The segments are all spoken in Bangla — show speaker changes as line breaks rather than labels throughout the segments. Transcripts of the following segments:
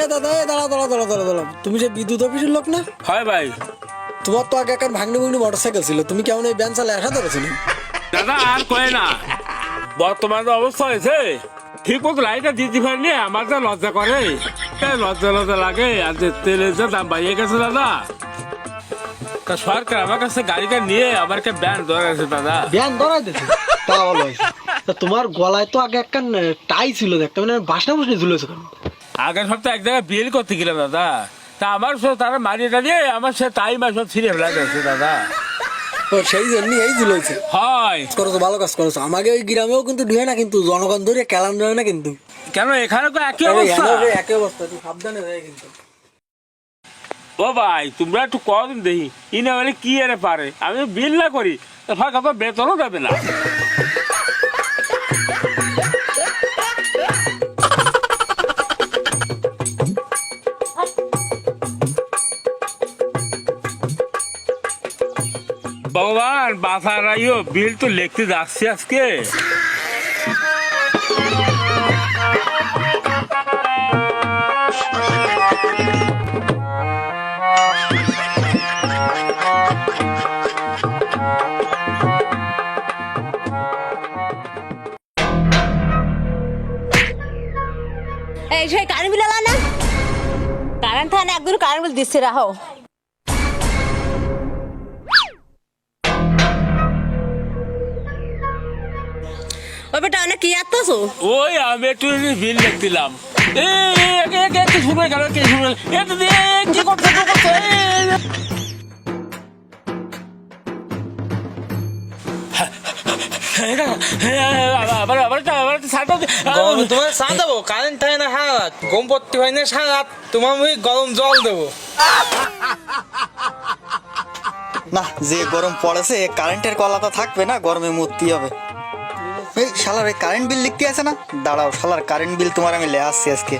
এ দাদা এ দাঁড়া দাঁড়া দাঁড়া দাঁড়া দাঁড়া তুমি যে বিদ্যুৎ অফিসের লোক না?
হয় ভাই।
তোমার তো আগে একটা ভাঙনি ভাঙনি মোটরসাইকেল ছিল। তুমি কেমন এই ব্যান চালে আসা ধরেছিল
দাদা আর কয়ে না। বর্তমান অবস্থা হয়েছে। ঠিক মতো লাইটটা দিতে পারিনি আমার যা লজ্জা করে। লজ্জা লজ্জা লাগে। আর যে তেলের যে দাম বাড়িয়ে গেছে দাদা। তা সরকার আমার কাছে গাড়িটা নিয়ে আমার কে ব্যান ধরে দাদা।
ব্যান ধরাই তা ভালো তা তোমার গলায় তো আগে একটা টাই ছিল দেখতে মানে বাসনা বুসনি ঝুলেছে কেন?
আগের সপ্তাহে এক জায়গায় বিল করতে গেলাম দাদা। তা আমার সব তারা মারিয়ে টানিয়ে আমার সে টাইম সব ছিঁড়ে ফেলা গেছে দাদা।
সেই জন্য এই ঝুলেছে
হয়।
করেছ ভালো কাজ করেছ আমাকে ওই গ্রামেও কিন্তু ঢুয়ে না কিন্তু জনগণ ধরে কেলান দেয় না কিন্তু।
কেন এখানে তো একই অবস্থা?
একই অবস্থা তুই সাবধানে হয়ে কিন্তু
ও ভাই, তোমরা একটু কদিন দেখি। ইনা মানে কি এর পারে? আমি বিল না করি ফাঁকা তো বেতনও দেবে না। ভগবান বাসার আইও বিল তো লিখতে যাচ্ছি আজকে।
এই সেই কারেন্ট বিল না কারেন্ট থানে একদম কারেন্ট বিল দিচ্ছে রাহো ও বেটা অনেক কি আত্মছো
ওই আমি একটু বিল দেখছিলাম এ, এ, এ, এ, কি হয়ে গেল কি হয়ে এ, কি করছ করছ
তোমার চা দেবো কারেন্ট থাকে না সারা রাত হয় না সারা রাত তোমার মুখে গরম জল দেবো
না যে গরম পড়েছে কারেন্টের কলা তো থাকবে না গরমে মূর্তি হবে এই শালার এই কারেন্ট বিল লিখতে আছে না দাঁড়াও শালার কারেন্ট বিল তোমার আমি লে আসছি আজকে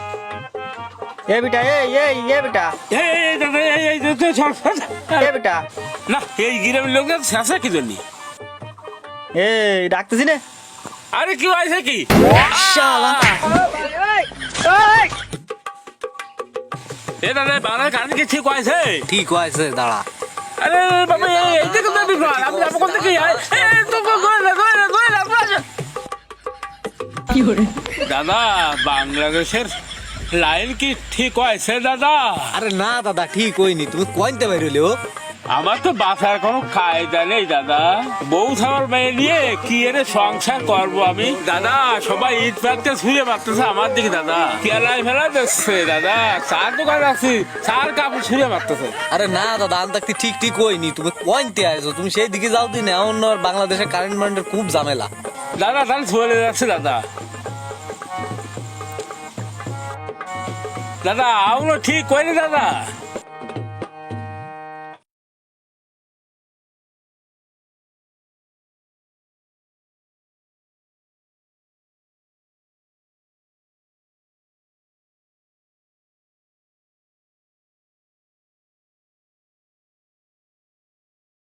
এ বেটা এ এ এ বেটা
এই, এই, দাদা, এই, এই, এই, এই, ছাড়, ছাড়, ছাড়।
এ বেটা
না এই গ্রামের লোকজন শেষে কি জন্য
এ ডাকতেছি না।
আরে কি হয়েছে কি? এ দাদা বাংলার কারণ কি ঠিক হয়েছে?
ঠিক আছে দাঁড়া।
আরে বাবা এই এই তো বিপদ আমি যাব কোন দিকে? এই এই, তো গো গো না গো না গো না গো। না। দাদা বাংলাদেশের লাইন কি ঠিক হয়েছে দাদা?
আরে না দাদা ঠিক হয়নি। তুমি কইতে বাইরে ও?
আমার তো বাসার কোনো কায়দা নেই দাদা। বউ থামার মেয়ে নিয়ে কি এর সংসার করব আমি? দাদা সবাই ইট পাতকে ছুঁড়ে মারতেছে আমার দিকে দাদা। কেলাই ফেলা দিচ্ছে দাদা। চার দোকান আছি চার কাপড় ছুঁড়ে মারতেছে।
আরে না দাদা আন থাকতে ঠিক ঠিক হয়নি। তুমি কইতে আইছো তুমি সেই দিকে যাও দিন। এমন বাংলাদেশে কারেন্ট মারেন্টের খুব ঝামেলা।
দাদা তাহলে চলে যাচ্ছে দাদা। দাদা আউনো ঠিক করে দাদা।